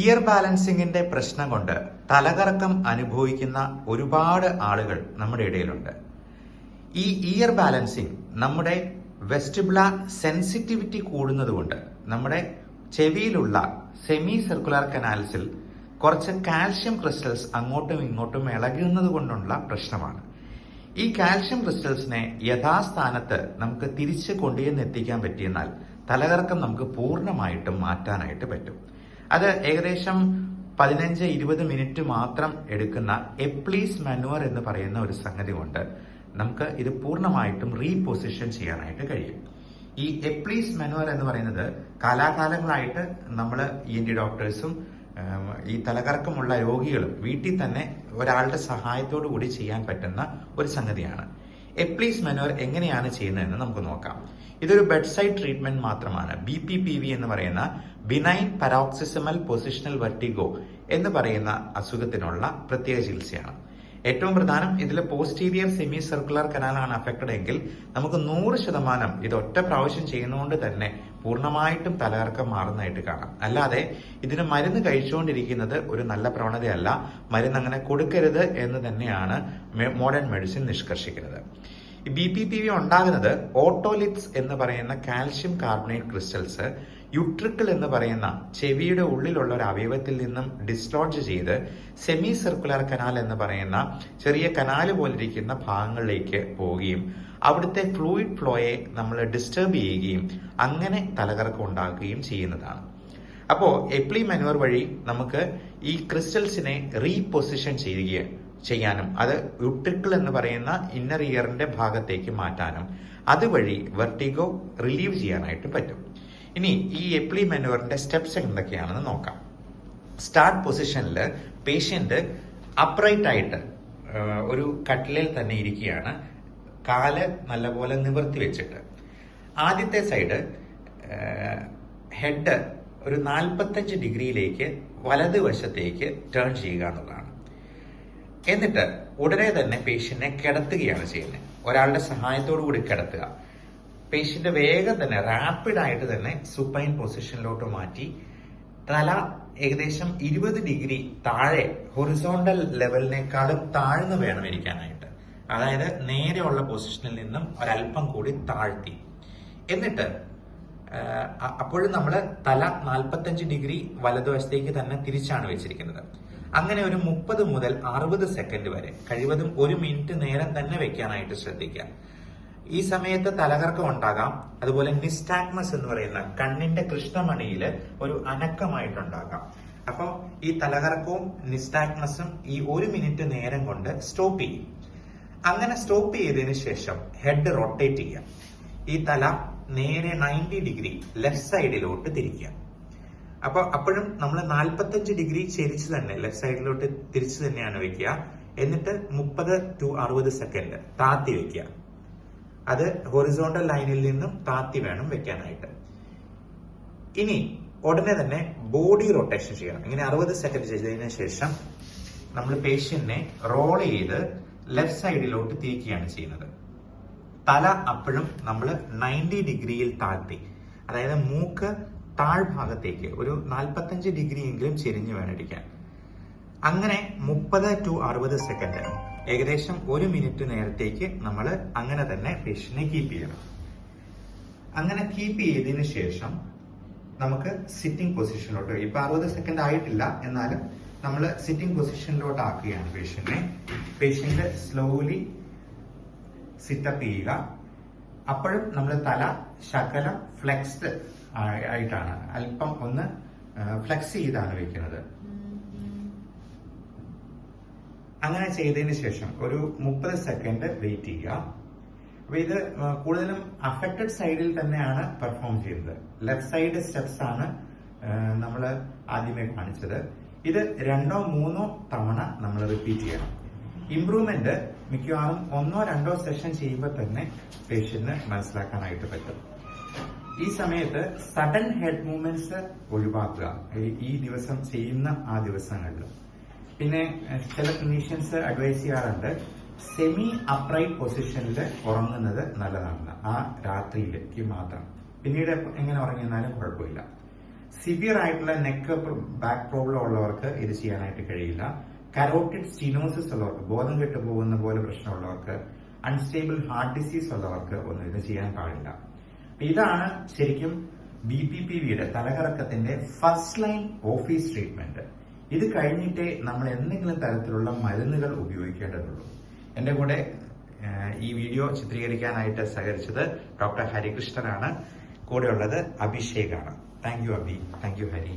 Year ബാലൻസിങ്ങിന്റെ പ്രശ്നം കൊണ്ട് തലകറക്കം അനുഭവിക്കുന്ന ഒരുപാട് ആളുകൾ നമ്മുടെ ഇടയിലുണ്ട്. ഈ ഇയർ ബാലൻസിങ് നമ്മുടെ വെസ്റ്റിബുലാർ സെൻസിറ്റിവിറ്റി കൂടുന്നതുകൊണ്ട് നമ്മുടെ ചെവിയിലുള്ള സെമി സർക്കുലർ കനാൽസിൽ കുറച്ച് കാൽഷ്യം ക്രിസ്റ്റൽസ് അങ്ങോട്ടും ഇങ്ങോട്ടും ഇളകുന്നത് കൊണ്ടുള്ള പ്രശ്നമാണ്. ഈ കാൽഷ്യം ക്രിസ്റ്റൽസിനെ യഥാസ്ഥാനത്ത് നമുക്ക് തിരിച്ച് കൊണ്ടുചെന്ന് എത്തിക്കാൻ പറ്റിയെന്നാൽ തലകറക്കം നമുക്ക് പൂർണമായിട്ടും മാറ്റാനായിട്ട് പറ്റും. അത് ഏകദേശം പതിനഞ്ച് ഇരുപത് മിനിറ്റ് മാത്രം എടുക്കുന്ന എപ്ലീസ് മനുവർ എന്ന് പറയുന്ന ഒരു സംഗതി കൊണ്ട് നമുക്ക് ഇത് പൂർണമായിട്ടും റീപൊസിഷൻ ചെയ്യാനായിട്ട് കഴിയും. ഈ എപ്ലീസ് മനുവർ എന്ന് പറയുന്നത് കാലാകാലങ്ങളായിട്ട് നമ്മൾ ഇ എൻ ഡി ഡോക്ടേഴ്സും ഈ തലകറക്കമുള്ള രോഗികളും വീട്ടിൽ തന്നെ ഒരാളുടെ സഹായത്തോടു കൂടി ചെയ്യാൻ പറ്റുന്ന ഒരു സംഗതിയാണ്. എപ്ലീസ് മെനുവർ എങ്ങനെയാണ് ചെയ്യുന്നതെന്ന് നമുക്ക് നോക്കാം. ഇതൊരു ബെഡ് സൈഡ് ട്രീറ്റ്മെന്റ് മാത്രമാണ്. ബി പി പി വി എന്ന് പറയുന്ന ബിനൈൻ പരോക്സിസമൽ പൊസിഷണൽ വെർട്ടിഗോ എന്ന് പറയുന്ന അസുഖത്തിനുള്ള പ്രത്യേക ചികിത്സയാണ്. ഏറ്റവും പ്രധാനം ഇതിൽ പോസ്റ്റീരിയർ സെമി സർക്കുലർ കനാലാണ് അഫക്റ്റഡ് എങ്കിൽ നമുക്ക് നൂറ് ശതമാനം ഇത് ഒറ്റ പ്രാവശ്യം ചെയ്യുന്നതുകൊണ്ട് തന്നെ പൂർണമായിട്ടും തലകറക്കം മാറുന്നതായിട്ട് കാണാം. അല്ലാതെ ഇതിന് മരുന്ന് കഴിച്ചുകൊണ്ടിരിക്കുന്നത് ഒരു നല്ല പ്രവണതയല്ല. മരുന്ന് അങ്ങനെ കൊടുക്കരുത് എന്ന് തന്നെയാണ് മോഡേൺ മെഡിസിൻ നിഷ്കർഷിക്കുന്നത്. ബി പി പി വി ഉണ്ടാകുന്നത് ഓട്ടോലിറ്റ്സ് എന്ന് പറയുന്ന കാൽഷ്യം കാർബണേറ്റ് ക്രിസ്റ്റൽസ് യുട്രിക്കിൾ എന്ന് പറയുന്ന ചെവിയുടെ ഉള്ളിലുള്ള ഒരു അവയവത്തിൽ നിന്നും ഡിസ്ലോഡ്ജ് ചെയ്ത് സെമി സർക്കുലർ കനാൽ എന്ന് പറയുന്ന ചെറിയ കനാല് പോലിരിക്കുന്ന ഭാഗങ്ങളിലേക്ക് പോവുകയും അവിടുത്തെ ഫ്ലൂയിഡ് ഫ്ലോയെ നമ്മൾ ഡിസ്റ്റർബ് ചെയ്യുകയും അങ്ങനെ തലകറക്കം ഉണ്ടാക്കുകയും ചെയ്യുന്നതാണ്. അപ്പോൾ എപ്ലി മനുവർ വഴി നമുക്ക് ഈ ക്രിസ്റ്റൽസിനെ റീപൊസിഷൻ ചെയ്യുകയും ചെയ്യാനും അത് യുട്രിക്കിൾ എന്ന് പറയുന്ന ഇന്നർ ഇയറിന്റെ ഭാഗത്തേക്ക് മാറ്റാനും അതുവഴി വെർട്ടിഗോ റിലീവ് ചെയ്യാനായിട്ട് പറ്റും. ഇനി ഈ എപ്ലി മെനുവറിന്റെ സ്റ്റെപ്സ് എന്തൊക്കെയാണെന്ന് നോക്കാം. സ്റ്റാർട്ട് പൊസിഷനിൽ പേഷ്യന്റ് അപ്രൈറ്റ് ആയിട്ട് ഒരു കട്ടിലിൽ തന്നെ ഇരിക്കുകയാണ്. കാൽ നല്ലപോലെ നിവർത്തി വെച്ചിട്ട്. ആദ്യത്തെ സൈഡ് ഹെഡ് ഒരു നാൽപ്പത്തഞ്ച് ഡിഗ്രിയിലേക്ക് വലതുവശത്തേക്ക് ടേൺ ചെയ്യുക എന്നുള്ളതാണ്. എന്നിട്ട് ഉടനെ തന്നെ പേഷ്യന്റിനെ കിടത്തുകയാണ് ചെയ്യുന്നത്. ഒരാളുടെ സഹായത്തോടു കൂടി കിടത്തുക. പേഷ്യന്റ് വേഗം തന്നെ റാപ്പിഡായിട്ട് തന്നെ സുപ്പൈൻ പൊസിഷനിലോട്ട് മാറ്റി തല ഏകദേശം ഇരുപത് ഡിഗ്രി താഴെ ഹൊറിസോണ്ടൽ ലെവലിനേക്കാളും താഴ്ന്നു വേണം ഇരിക്കാനായിട്ട്. അതായത് നേരെയുള്ള പൊസിഷനിൽ നിന്നും ഒരല്പം കൂടി താഴ്ത്തി. എന്നിട്ട് അപ്പോഴും നമ്മൾ തല നാൽപ്പത്തഞ്ച് ഡിഗ്രി വലതുവശത്തേക്ക് തന്നെ തിരിച്ചാണ് വെച്ചിരിക്കുന്നത്. അങ്ങനെ ഒരു മുപ്പത് മുതൽ അറുപത് സെക്കൻഡ് വരെ കഴിവതും ഒരു മിനിറ്റ് നേരം തന്നെ വെക്കാനായിട്ട് ശ്രദ്ധിക്കുക. ഈ സമയത്ത് തലകറക്കം ഉണ്ടാകാം. അതുപോലെ നിസ്റ്റാഗ്മസ് എന്ന് പറയുന്ന കണ്ണിന്റെ കൃഷ്ണമണിയിൽ ഒരു അനക്കമായിട്ടുണ്ടാകാം. അപ്പോൾ ഈ തലകറക്കവും നിസ്റ്റാഗ്മസും ഈ ഒരു മിനിറ്റ് നേരം കൊണ്ട് സ്റ്റോപ്പ് ചെയ്യും. അങ്ങനെ സ്റ്റോപ്പ് ചെയ്തതിനു ശേഷം ഹെഡ് റൊട്ടേറ്റ് ചെയ്യാം. ഈ തല നേരെ നയന്റി ഡിഗ്രി ലെഫ്റ്റ് സൈഡിലോട്ട് തിരിക്കുക. അപ്പോൾ അപ്പോഴും നമ്മൾ നാൽപ്പത്തഞ്ച് ഡിഗ്രി ചെരിച്ച് തന്നെ ലെഫ്റ്റ് സൈഡിലോട്ട് തിരിച്ചു തന്നെയാണ് വെക്കുക. എന്നിട്ട് മുപ്പത് ടു അറുപത് സെക്കൻഡ് താത്തി വെക്കുക. അത് ഹൊറിസോണ്ടൽ ലൈനിൽ നിന്നും താത്തി വേണം വെക്കാനായിട്ട്. ഇനി ഉടനെ തന്നെ ബോഡി റൊട്ടേഷൻ ചെയ്യണം. ഇങ്ങനെ അറുപത് സെക്കൻഡ് ചെയ്തതിനു ശേഷം നമ്മൾ പേഷ്യന്റിനെ റോൾ ചെയ്ത് ലെഫ്റ്റ് സൈഡിലോട്ട് തിരിക്കുകയാണ് ചെയ്യുന്നത്. തല അപ്പോഴും നമ്മൾ നയന്റി ഡിഗ്രിയിൽ താഴ്ത്തി. അതായത് മൂക്ക് താഴ്ഭാഗത്തേക്ക് ഒരു നാൽപ്പത്തഞ്ച് ഡിഗ്രി എങ്കിലും ചെരിഞ്ഞു വേണം ഇരിക്കാൻ അങ്ങനെ മുപ്പത് ടു അറുപത് സെക്കൻഡ് ഏകദേശം ഒരു മിനിറ്റ് നേരത്തേക്ക് നമ്മൾ അങ്ങനെ തന്നെ ഫിഷിനെ കീപ്പ് ചെയ്യണം. അങ്ങനെ കീപ്പ് ചെയ്തതിനു ശേഷം നമുക്ക് സിറ്റിംഗ് പൊസിഷനിലോട്ട് ഇപ്പൊ അറുപത് സെക്കൻഡ് ആയിട്ടില്ല എന്നാലും നമ്മൾ സിറ്റിംഗ് പൊസിഷനിലോട്ട് ആക്കുകയാണ് പേഷ്യന്റിനെ പേഷ്യന്റ് സ്ലോലി സിറ്റപ്പ് ചെയ്യുക. അപ്പോഴും നമ്മൾ തല ശകലം ഫ്ലെക്സ്ഡ് ആയിട്ടാണ്. അല്പം ഒന്ന് ഫ്ലെക്സ് ചെയ്താണ് വെക്കുന്നത്. അങ്ങനെ ചെയ്തതിന് ശേഷം ഒരു മുപ്പത് സെക്കൻഡ് വെയിറ്റ് ചെയ്യുക. അപ്പൊ ഇത് കൂടുതലും അഫക്റ്റഡ് സൈഡിൽ തന്നെയാണ് പെർഫോം ചെയ്യുന്നത്. ലെഫ്റ്റ് സൈഡ് സ്റ്റെപ്സ് ആണ് നമ്മൾ ആദ്യമേ കാണിച്ചത്. ഇത് രണ്ടോ മൂന്നോ തവണ നമ്മൾ റിപ്പീറ്റ് ചെയ്യണം. ഇംപ്രൂവ്മെന്റ് മിക്കവാറും ഒന്നോ രണ്ടോ സെഷൻ ചെയ്യുമ്പോൾ തന്നെ പേഷ്യന്റിന് മനസ്സിലാക്കാനായിട്ട് പറ്റും. ഈ സമയത്ത് സഡൻ ഹെഡ് മൂവ്മെന്റ്സ് ഒഴിവാക്കുക. ഈ- ദിവസം ചെയ്യുന്ന ആ ദിവസങ്ങളിൽ പിന്നെ ചില ക്ലിനീഷ്യൻസ് അഡ്വൈസ് ചെയ്യാറുണ്ട് സെമി അപ്രൈറ്റ് പൊസിഷനിൽ ഉറങ്ങുന്നത് നല്ലതാണ് ആ രാത്രിയിലേക്ക് മാത്രം. പിന്നീട് എങ്ങനെ ഉറങ്ങിയെന്നാലും കുഴപ്പമില്ല. സിവിയർ ആയിട്ടുള്ള നെക്ക് ബാക്ക് പ്രോബ്ലം ഉള്ളവർക്ക് ഇത് ചെയ്യാനായിട്ട് കഴിയില്ല. കരോട്ടിഡ് സ്റ്റിനോസിസ് ഉള്ളവർക്ക് ബോധം കെട്ടു പോകുന്ന പോലെ പ്രശ്നമുള്ളവർക്ക് അൺസ്റ്റേബിൾ ഹാർട്ട് ഡിസീസ് ഉള്ളവർക്ക് ഒന്നും ഇത് ചെയ്യാൻ പാടില്ല. ഇതാണ് ശരിക്കും ബി പി പി വിയുടെ തലകറക്കത്തിന്റെ ഫസ്റ്റ് ലൈൻ ഓഫീസ് ട്രീറ്റ്മെന്റ് ഇത് കഴിഞ്ഞിട്ടേ നമ്മൾ എന്തെങ്കിലും തരത്തിലുള്ള മരുന്നുകൾ ഉപയോഗിക്കേണ്ടതുള്ളൂ. എന്റെ കൂടെ ഈ വീഡിയോ ചിത്രീകരിക്കാനായിട്ട് സഹകരിച്ചത് ഡോക്ടർ ഹരികൃഷ്ണനാണ്. കൂടെയുള്ളത് അഭിഷേകാണ്. Thank you Abhi. Thank you Hari.